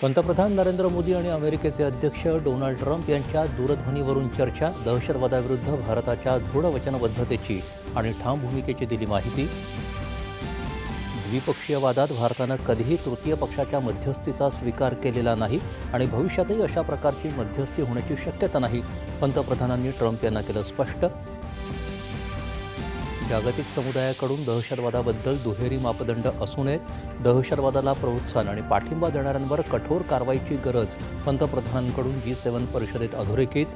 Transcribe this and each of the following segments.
पंतप्रधान नरेंद्र मोदी आणि अमेरिकेचे अध्यक्ष डोनाल्ड ट्रम्प यांच्या दूरध्वनीवरून चर्चा दहशतवादाविरुद्ध भारताच्या दृढ वचनबद्धतेची आणि ठाम भूमिकेची दिली माहिती. द्विपक्षीय वादात भारतानं कधीही तृतीय पक्षाच्या मध्यस्थीचा स्वीकार केलेला नाही आणि भविष्यातही अशा प्रकारची मध्यस्थी होण्याची शक्यता नाही पंतप्रधानांनी ट्रम्प यांना केलं स्पष्ट. जागतिक समुदायाकडून दहशतवादाबद्दल दुहेरी मापदंड असू नयेत दहशतवादाला प्रोत्साहन आणि पाठिंबा देणाऱ्यांवर कठोर कारवाईची गरज पंतप्रधानांकडून जी सेवन परिषदेत अधोरेखित.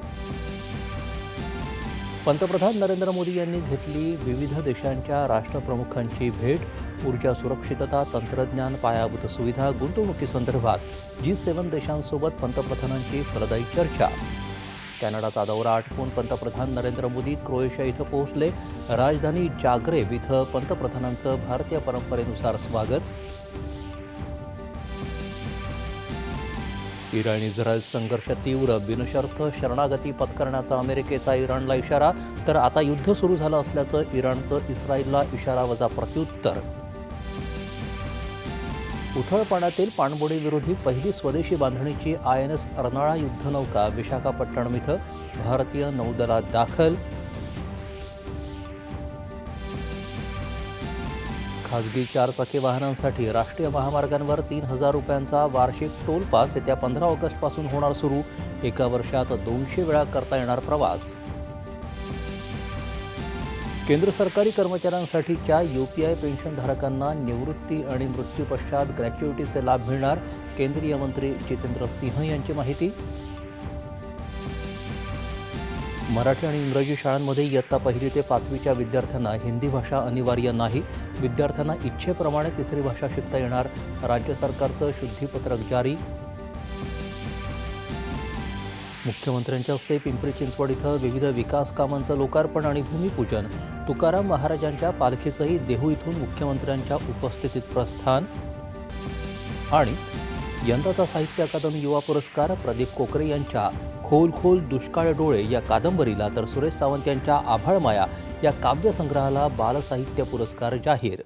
पंतप्रधान नरेंद्र मोदी यांनी घेतली विविध देशांच्या राष्ट्रप्रमुखांची भेट. ऊर्जा सुरक्षितता तंत्रज्ञान पायाभूत सुविधा गुंतवणुकीसंदर्भात जी सेवन देशांसोबत पंतप्रधानांची फलदायी चर्चा. कॅनडाचा दौरा आटपून पंतप्रधान नरेंद्र मोदी क्रोएशिया इथं पोहोचले. राजधानी जाग्रेब इथं पंतप्रधानांचं भारतीय परंपरेनुसार स्वागत. इराण इस्रायल संघर्ष तीव्र बिनशर्त शरणागती पत्करण्याचा अमेरिकेचा इराणला इशारा. तर आता युद्ध सुरू झालं असल्याचं इराणचं इस्रायलला इशारावजा प्रत्युत्तर. उथळ पाण्यातील पाणबुडीविरोधी पहिली स्वदेशी बांधणीची आय एन एस अर्नाळा युद्धनौका विशाखापट्टणम इथं भारतीय नौदलात दाखल. खासगी चारचाकी वाहनांसाठी राष्ट्रीय महामार्गांवर तीन हजार रुपयांचा वार्षिक टोल पास येत्या पंधरा ऑगस्टपासून होणार सुरू. एका वर्षात दोनशे वेळा करता येणार प्रवास. केंद्र सरकारी कर्मचाऱ्यांसाठीच्या यू पी आय पेन्शनधारकांना निवृत्ती आणि मृत्यूपश्चात ग्रॅच्युइटीचे लाभ मिळणार केंद्रीय मंत्री जितेंद्र सिंह यांची माहिती. मराठी आणि इंग्रजी शाळांमध्ये इयत्ता पहिली ते पाचवीच्या विद्यार्थ्यांना हिंदी भाषा अनिवार्य नाही. विद्यार्थ्यांना इच्छेप्रमाणे तिसरी भाषा शिकता येणार. राज्य सरकारचं शुद्धीपत्रक जारी. मुख्यमंत्र्यांच्या हस्ते पिंपरी चिंचवड इथं विविध विकास कामांचं लोकार्पण आणि भूमिपूजन. तुकाराम महाराजांच्या पालखीचंही देहू इथून मुख्यमंत्र्यांच्या उपस्थितीत प्रस्थान. आणि यंदाचा साहित्य अकादमी युवा पुरस्कार प्रदीप कोकरे यांच्या खोल खोल दुष्काळ डोळे या कादंबरीला तर सुरेश सावंत यांच्या आभाळमाया या काव्यसंग्रहाला बालसाहित्य पुरस्कार जाहीर.